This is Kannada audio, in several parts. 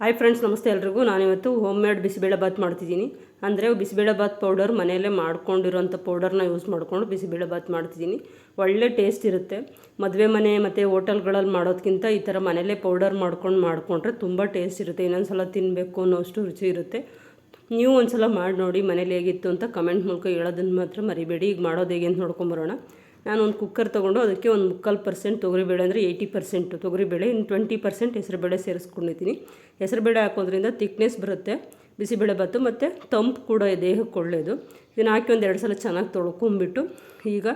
ಹಾಯ್ ಫ್ರೆಂಡ್ಸ್ ನಮಸ್ತೆ ಎಲ್ರಿಗೂ. ನಾನಿವತ್ತು ಹೋಮ್ ಮೇಡ್ ಬಿಸಿಬೇಳೆ ಬಾತ್ ಮಾಡ್ತಿದ್ದೀನಿ. ಅಂದರೆ ಬಿಸಿಬೇಳೆ ಬಾತ್ ಪೌಡರ್ ಮನೆಯಲ್ಲೇ ಮಾಡ್ಕೊಂಡಿರೋಂಥ ಪೌಡರ್ನ ಯೂಸ್ ಮಾಡಿಕೊಂಡು ಬಿಸಿಬೇಳೆ ಬಾತ್ ಮಾಡ್ತಿದ್ದೀನಿ. ಒಳ್ಳೆ ಟೇಸ್ಟ್ ಇರುತ್ತೆ. ಮದುವೆ ಮನೆ ಮತ್ತು ಹೋಟೆಲ್ಗಳಲ್ಲಿ ಮಾಡೋದಕ್ಕಿಂತ ಈ ಥರ ಮನೆಯಲ್ಲೇ ಪೌಡರ್ ಮಾಡ್ಕೊಂಡು ಮಾಡಿಕೊಂಡ್ರೆ ತುಂಬ ಟೇಸ್ಟ್ ಇರುತ್ತೆ. ಇನ್ನೊಂದು ಸಲ ತಿನ್ನಬೇಕು ಅನ್ನೋಷ್ಟು ರುಚಿ ಇರುತ್ತೆ. ನೀವು ಒಂದು ಸಲ ಮಾಡಿ ನೋಡಿ ಮನೇಲಿ ಹೇಗಿತ್ತು ಅಂತ ಕಮೆಂಟ್ ಮೂಲಕ ಹೇಳೋದನ್ನು ಮಾತ್ರ ಮರಿಬೇಡಿ. ಈಗ ಮಾಡೋದು ಹೇಗೆ ಅಂತ ನೋಡ್ಕೊಂಬರೋಣ ನಾನು ಒಂದು ಕುಕ್ಕರ್ ತೊಗೊಂಡು ಅದಕ್ಕೆ ಒಂದು ಮುಕ್ಕಾಲು ಪರ್ಸೆಂಟ್ ತೊಗರಿಬೇಳೆ ಅಂದರೆ ಏಯ್ಟಿ ಪರ್ಸೆಂಟ್ ತೊಗರಿಬೇಳೆ, ಇನ್ನು ಟ್ವೆಂಟಿ ಪರ್ಸೆಂಟ್ ಹೆಸರುಬೇಳೆ ಸೇರಿಸ್ಕೊಂಡಿದ್ದೀನಿ. ಹೆಸರುಬೇಳೆ ಹಾಕೋದ್ರಿಂದ ತಿಕ್ನೆಸ್ ಬರುತ್ತೆ, ಬಿಸಿಬೇಳೆ ಭಾತು ಮತ್ತು ತಂಪು ಕೂಡ ದೇಹಕ್ಕೆ ಒಳ್ಳೆಯದು ಇದನ್ನು ಹಾಕಿ ಒಂದು ಎರಡು ಸಲ ಚೆನ್ನಾಗಿ ತೊಳ್ಕೊಂಬಿಟ್ಟು ಈಗ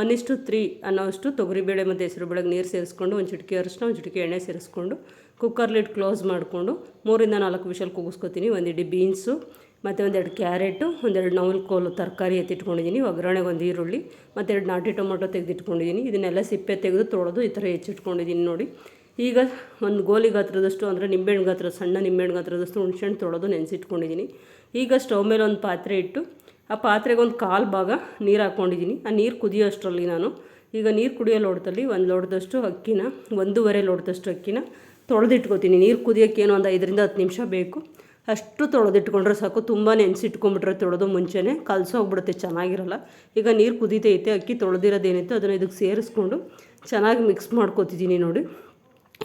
ಒನ್ ಇಷ್ಟು ತ್ರೀ ಅನ್ನೋಷ್ಟು ತೊಗರಿಬೇಳೆ ಮತ್ತು ಹೆಸರುಬೇಳೆಗೆ ನೀರು ಸೇರಿಸ್ಕೊಂಡು ಒಂದು ಚಿಟಿಕೆ ಅರಿಶಿನ ಒಂದು ಚಿಟಿಕೆ ಎಣ್ಣೆ ಸೇರಿಸ್ಕೊಂಡು ಕುಕ್ಕರ್ ಲಿಡ್ ಕ್ಲೋಸ್ ಮಾಡಿಕೊಂಡು ಮೂರಿಂದ ನಾಲ್ಕು ವಿಷಲ್ ಕೂಗಿಸ್ಕೊತೀನಿ. ಒಂದು ಬೀನ್ಸು ಮತ್ತು ಒಂದೆರಡು ಕ್ಯಾರೆಟು, ಒಂದೆರಡು ನವಲ್ ಕೋಲು ತರಕಾರಿ ಎತ್ತಿಟ್ಕೊಂಡಿದ್ದೀನಿ ಒಗ್ಗರಣೆಗೆ ಒಂದು ಈರುಳ್ಳಿ, ಮತ್ತು ಎರಡು ನಾಟಿ ಟೊಮೊಟೊ ತೆಗೆದಿಟ್ಕೊಂಡಿದ್ದೀನಿ ಇದನ್ನೆಲ್ಲ ಸಿಪ್ಪೆ ತೆಗೆದು ತೊಳೆದು ಈ ಥರ ಹೆಚ್ಚಿಟ್ಕೊಂಡಿದ್ದೀನಿ ನೋಡಿ. ಈಗ ಒಂದು ಗೋಲಿ ಗಾತ್ರದಷ್ಟು ಅಂದರೆ ನಿಂಬೆಹಣ್ಣು ಗಾತ್ರ, ಸಣ್ಣ ನಿಂಬೆಹಣ್ಣು ಗಾತ್ರದಷ್ಟು ಹುಣ್ಸೆಹಣ್ಣು ತೊಳೆದು ನೆನೆಸಿಟ್ಕೊಂಡಿದ್ದೀನಿ ಈಗ ಸ್ಟವ್ ಮೇಲೆ ಒಂದು ಪಾತ್ರೆ ಇಟ್ಟು, ಆ ಪಾತ್ರೆಗೆ ಒಂದು ಕಾಲು ಭಾಗ ನೀರು ಹಾಕ್ಕೊಂಡಿದ್ದೀನಿ ಆ ನೀರು ಕುದಿಯೋ ಅಷ್ಟರಲ್ಲಿ ನಾನು. ಈಗ ನೀರು ಕುಡಿಯೋ ಲೋಟದಲ್ಲಿ ಒಂದು ಲೋಟದಷ್ಟು ಅಕ್ಕಿನ, ಒಂದೂವರೆ ಲೋಟದಷ್ಟು ಅಕ್ಕಿನ ತೊಳೆದಿಟ್ಕೋತೀನಿ. ನೀರು ಕುದಿಯೋಕ್ಕೇನು ಒಂದು ಐದರಿಂದ ಹತ್ತು ನಿಮಿಷ ಬೇಕು. ಅಷ್ಟು ತೊಳೆದಿಟ್ಕೊಂಡ್ರೆ ಸಾಕು. ತುಂಬ ನೆನೆಸಿಟ್ಕೊಂಡ್ಬಿಟ್ರೆ ತೊಳೆದು ಮುಂಚೆನೇ ಕಲಸೋಗ್ಬಿಡುತ್ತೆ ಚೆನ್ನಾಗಿರಲ್ಲ. ಈಗ ನೀರು ಕುದೀತೈತೆ, ಅಕ್ಕಿ ತೊಳೆದಿರೋದೇನೈತೆ ಅದನ್ನು ಇದಕ್ಕೆ ಸೇರಿಸ್ಕೊಂಡು ಚೆನ್ನಾಗಿ ಮಿಕ್ಸ್ ಮಾಡ್ಕೊತಿದ್ದೀನಿ ನೋಡಿ.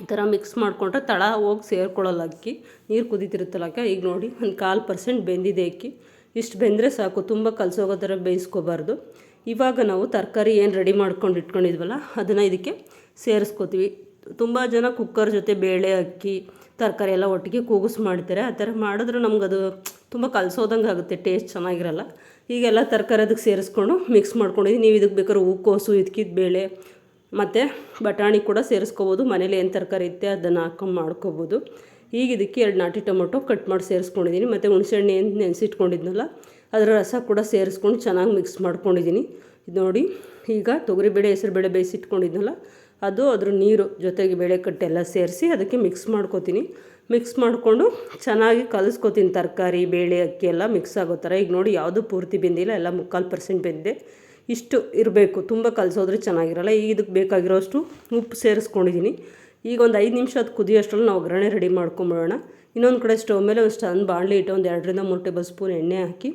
ಈ ಥರ ಮಿಕ್ಸ್ ಮಾಡಿಕೊಂಡ್ರೆ ತಳ ಹೋಗಿ ಸೇರ್ಕೊಳ್ಳಲ್ಲ ಅಕ್ಕಿ. ನೀರು ಕುದೀತಿರುತ್ತಲ್ಲ ಅಕ್ಕ. ಈಗ ನೋಡಿ, ಒಂದು ಕಾಲು ಪರ್ಸೆಂಟ್ ಬೆಂದಿದೆ ಅಕ್ಕಿ. ಇಷ್ಟು ಬೆಂದರೆ ಸಾಕು. ತುಂಬ ಕಲಸೋಗೋ ಥರ ಬೇಯಿಸ್ಕೋಬಾರ್ದು. ಇವಾಗ ನಾವು ತರಕಾರಿ ಏನು ರೆಡಿ ಮಾಡ್ಕೊಂಡು ಇಟ್ಕೊಂಡಿದ್ವಲ್ಲ, ಅದನ್ನು ಇದಕ್ಕೆ ಸೇರಿಸ್ಕೋತೀವಿ. ತುಂಬ ಜನ ಕುಕ್ಕರ್ ಜೊತೆ ಬೇಳೆ, ಅಕ್ಕಿ ತರಕಾರಿ ಎಲ್ಲ ಒಟ್ಟಿಗೆ ಕೂಗಿಸ್ ಮಾಡ್ತಾರೆ, ಆ ಥರ ಮಾಡಿದ್ರೆ ನಮ್ಗೆ ಅದು ತುಂಬ ಕಲಸೋದಂಗೆ ಆಗುತ್ತೆ, ಟೇಸ್ಟ್ ಚೆನ್ನಾಗಿರಲ್ಲ. ಈಗೆಲ್ಲ ತರಕಾರಿ ಅದಕ್ಕೆ ಸೇರಿಸ್ಕೊಂಡು ಮಿಕ್ಸ್ ಮಾಡ್ಕೊಂಡಿದ್ದೀನಿ ನೀವು ಇದಕ್ಕೆ ಬೇಕಾದ್ರೆ ಹೂಕೋಸು ಇದಕ್ಕಿದ ಬೇಳೆ, ಮತ್ತು ಬಟಾಣಿ ಕೂಡ ಸೇರಿಸ್ಕೋಬೋದು. ಮನೇಲಿ ಏನು ತರಕಾರಿ ಇತ್ತೆ ಅದನ್ನು ಹಾಕೊಂಡು ಮಾಡ್ಕೋಬೋದು. ಈಗ ಇದಕ್ಕೆ ಎರಡು ನಾಟಿ ಟೊಮೊಟೊ ಕಟ್ ಮಾಡಿ ಸೇರಿಸ್ಕೊಂಡಿದ್ದೀನಿ ಮತ್ತು ಹುಣಸೆಹಣ್ಣು ಏನು ನೆನೆಸಿಟ್ಕೊಂಡಿದ್ನಲ್ಲ, ಅದರ ರಸ ಕೂಡ ಸೇರಿಸ್ಕೊಂಡು ಚೆನ್ನಾಗಿ ಮಿಕ್ಸ್ ಮಾಡ್ಕೊಂಡಿದ್ದೀನಿ ಇದು ನೋಡಿ, ಈಗ ತೊಗರಿಬೇಳೆ, ಹೆಸರುಬೇಳೆ ಬೇಯಿಸಿಟ್ಕೊಂಡಿದ್ನಲ್ಲ ಅದು ಅದ್ರ ನೀರು ಜೊತೆಗೆ ಬೇಳೆ ಕಟ್ಟೆಲ್ಲ ಸೇರಿಸಿ ಅದಕ್ಕೆ ಮಿಕ್ಸ್ ಮಾಡ್ಕೋತೀನಿ. ಮಿಕ್ಸ್ ಮಾಡಿಕೊಂಡು ಚೆನ್ನಾಗಿ ಕಲಿಸ್ಕೊತೀನಿ ತರಕಾರಿ, ಬೇಳೆ, ಅಕ್ಕಿ ಎಲ್ಲ ಮಿಕ್ಸ್ ಆಗೋ ಥರ. ಈಗ ನೋಡಿ ಯಾವುದು ಪೂರ್ತಿ ಬೆಂದಿಲ್ಲ, ಎಲ್ಲ ಮುಕ್ಕಾಲು ಪರ್ಸೆಂಟ್ ಬೆಂದಿದೆ. ಇಷ್ಟು ಇರಬೇಕು, ತುಂಬ ಕಲಿಸೋದ್ರೆ ಚೆನ್ನಾಗಿರಲ್ಲ. ಈಗ ಇದಕ್ಕೆ ಬೇಕಾಗಿರೋಷ್ಟು ಉಪ್ಪು ಸೇರಿಸ್ಕೊಂಡಿದ್ದೀನಿ ಈಗ ಒಂದು ಐದು ನಿಮಿಷ ಅದು ಕುದಿಯೋಷ್ಟರಲ್ಲಿ ನಾವು ಒಗ್ಗರಣೆ ರೆಡಿ ಮಾಡ್ಕೊಂಬಿಡೋಣ. ಇನ್ನೊಂದು ಕಡೆ ಸ್ಟವ್ ಮೇಲೆ ಒಂದು ಸ್ಟನ್ ಬಾಣಲಿ ಇಟ್ಟು ಒಂದು ಎರಡರಿಂದ ಮೂರು ಟೇಬಲ್ ಸ್ಪೂನ್ ಎಣ್ಣೆ ಹಾಕಿ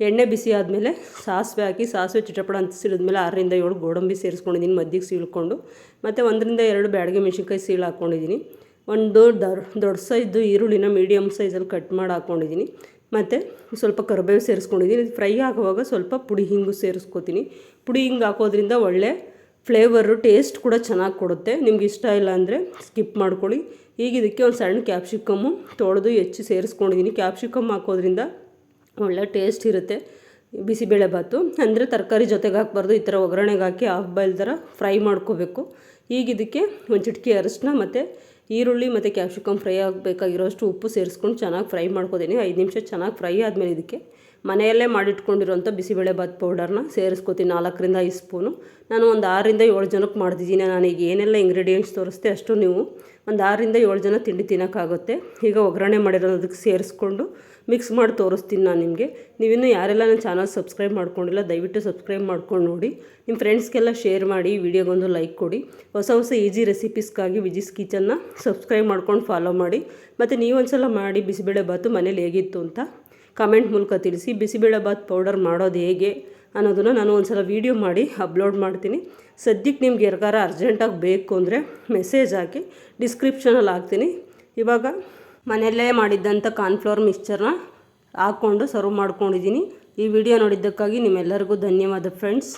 ಎಣ್ಣೆ ಬಿಸಿ ಆದಮೇಲೆ ಸಾಸಿವೆ ಹಾಕಿ ಸಾಸಿವೆ ಚಿಟಪಡ ಅಂತ ಸಿಡಿದ್ಮೇಲೆ ಆರರಿಂದ ಏಳು ಗೋಡಂಬಿ ಸೇರಿಸ್ಕೊಂಡಿದ್ದೀನಿ ಮಧ್ಯಕ್ಕೆ ಸೀಳ್ಕೊಂಡು. ಮತ್ತು ಒಂದರಿಂದ ಎರಡು ಬ್ಯಾಡಿಗೆ ಮೆಣಸಿನ್ಕಾಯಿ ಸೀಳು ಹಾಕ್ಕೊಂಡಿದ್ದೀನಿ ಒಂದು ದೊಡ್ಡ ಸೈಜು ಈರುಳ್ಳಿನ ಮೀಡಿಯಮ್ ಸೈಜಲ್ಲಿ ಕಟ್ ಮಾಡಿ ಹಾಕ್ಕೊಂಡಿದ್ದೀನಿ ಮತ್ತು ಸ್ವಲ್ಪ ಕರಿಬೇವು ಸೇರಿಸ್ಕೊಂಡಿದ್ದೀನಿ. ಫ್ರೈ ಆಗುವಾಗ ಸ್ವಲ್ಪ ಪುಡಿ ಹಿಂಗು ಸೇರಿಸ್ಕೊತೀನಿ. ಪುಡಿ ಹಿಂಗೆ ಹಾಕೋದ್ರಿಂದ ಒಳ್ಳೆ ಫ್ಲೇವರು, ಟೇಸ್ಟ್ ಕೂಡ ಚೆನ್ನಾಗಿ ಕೊಡುತ್ತೆ. ನಿಮ್ಗೆ ಇಷ್ಟ ಇಲ್ಲ ಅಂದರೆ ಸ್ಕಿಪ್ ಮಾಡ್ಕೊಳ್ಳಿ. ಈಗ ಇದಕ್ಕೆ ಒಂದು ಸಣ್ಣ ಕ್ಯಾಪ್ಸಿಕಮ್ಮು ತೊಳೆದು ಹೆಚ್ಚು ಸೇರಿಸ್ಕೊಂಡಿದ್ದೀನಿ. ಕ್ಯಾಪ್ಸಿಕಮ್ ಹಾಕೋದ್ರಿಂದ ಒಳ್ಳೆ ಟೇಸ್ಟ್ ಇರುತ್ತೆ. ಬಿಸಿಬೇಳೆ ಭಾತು. ಅಂದರೆ ತರಕಾರಿ ಜೊತೆಗೆ ಹಾಕ್ಬಾರ್ದು. ಈ ಥರ ಒಗ್ಗರಣೆಗೆ ಹಾಕಿ ಹಾಫ್ ಬಾಯ್ಲ್ ಥರ ಫ್ರೈ ಮಾಡ್ಕೋಬೇಕು. ಈಗ ಇದಕ್ಕೆ ಒಂದು ಚಿಟಕಿ ಅರಿಶಿನ ಮತ್ತು ಈರುಳ್ಳಿ ಮತ್ತು ಕ್ಯಾಪ್ಸಿಕಮ್ ಫ್ರೈ ಆಗಬೇಕಾಗಿರೋಷ್ಟು ಉಪ್ಪು ಸೇರಿಸ್ಕೊಂಡು ಚೆನ್ನಾಗಿ ಫ್ರೈ ಮಾಡ್ಕೋತೀನಿ. ಐದು ನಿಮಿಷ ಚೆನ್ನಾಗಿ ಫ್ರೈ ಆದಮೇಲೆ ಇದಕ್ಕೆ ಮನೆಯಲ್ಲೇ ಮಾಡಿಟ್ಕೊಂಡಿರುವಂಥ ಬಿಸಿಬೇಳೆ ಭಾತ್ ಪೌಡರ್ನ ಸೇರಿಸ್ಕೊತೀನಿ ನಾಲ್ಕರಿಂದ ಐದು ಸ್ಪೂನು. ನಾನು ಒಂದು ಆರರಿಂದ ಏಳು ಜನಕ್ಕೆ ಮಾಡ್ತಿದ್ದೀನಿ. ನಾನೀಗ ಏನೆಲ್ಲ ಇಂಗ್ರೀಡಿಯೆಂಟ್ಸ್ ತೋರಿಸ್ತೆ ಅಷ್ಟು ನೀವು ಒಂದು ಆರರಿಂದ ಏಳು ಜನ ತಿಂಡಿ ತಿನ್ನೋಕ್ಕಾಗುತ್ತೆ. ಈಗ ಒಗ್ಗರಣೆ ಮಾಡಿರೋದಕ್ಕೆ ಸೇರಿಸ್ಕೊಂಡು ಮಿಕ್ಸ್ ಮಾಡಿ ತೋರಿಸ್ತೀನಿ ನಾನು ನಿಮಗೆ. ನೀವಿನ್ನೂ ಯಾರೆಲ್ಲ ನನ್ನ ಚಾನಲ್ ಸಬ್ಸ್ಕ್ರೈಬ್ ಮಾಡ್ಕೊಂಡಿಲ್ಲ, ದಯವಿಟ್ಟು ಸಬ್ಸ್ಕ್ರೈಬ್ ಮಾಡ್ಕೊಂಡು ನೋಡಿ. ನಿಮ್ಮ ಫ್ರೆಂಡ್ಸ್ಗೆಲ್ಲ ಶೇರ್ ಮಾಡಿ ವಿಡಿಯೋಗೊಂದು ಲೈಕ್ ಕೊಡಿ. ಹೊಸ ಹೊಸ ಈಸಿ ರೆಸಿಪೀಸ್ಗಾಗಿ ವಿಜಿಸ್ ಕಿಚನ್ನ ಸಬ್ಸ್ಕ್ರೈಬ್ ಮಾಡ್ಕೊಂಡು ಫಾಲೋ ಮಾಡಿ. ಮತ್ತು ನೀವೊಂದು ಸಲ ಮಾಡಿ ಬಿಸಿಬೇಳೆ ಬಾತು ಮನೇಲಿ ಹೇಗಿತ್ತು ಅಂತ ಕಮೆಂಟ್ ಮೂಲಕ ತಿಳಿಸಿ. ಬಿಸಿಬೇಳೆ ಭಾತ್ ಪೌಡರ್ ಮಾಡೋದು ಹೇಗೆ ಅನ್ನೋದನ್ನು ನಾನು ಒಂದು ಸಲ ವೀಡಿಯೋ ಮಾಡಿ ಅಪ್ಲೋಡ್ ಮಾಡ್ತೀನಿ. ಸದ್ಯಕ್ಕೆ ನಿಮ್ಗೆ ಯಾರಿಗಾರ ಅರ್ಜೆಂಟಾಗಿ ಬೇಕು ಅಂದರೆ ಮೆಸೇಜ್ ಹಾಕಿ ಡಿಸ್ಕ್ರಿಪ್ಷನಲ್ಲಿ ಹಾಕ್ತೀನಿ. ಇವಾಗ ಮನೆಯಲ್ಲೇ ಮಾಡಿದ್ದಂಥ ಕಾರ್ನ್ಫ್ಲವರ್ ಮಿಕ್ಸ್ಚರ್ನ ಹಾಕ್ಕೊಂಡು ಸರ್ವ್ ಮಾಡ್ಕೊಂಡಿದ್ದೀನಿ. ಈ ವಿಡಿಯೋ ನೋಡಿದ್ದಕ್ಕಾಗಿ ನಿಮ್ಮೆಲ್ಲರಿಗೂ ಧನ್ಯವಾದ ಫ್ರೆಂಡ್ಸ್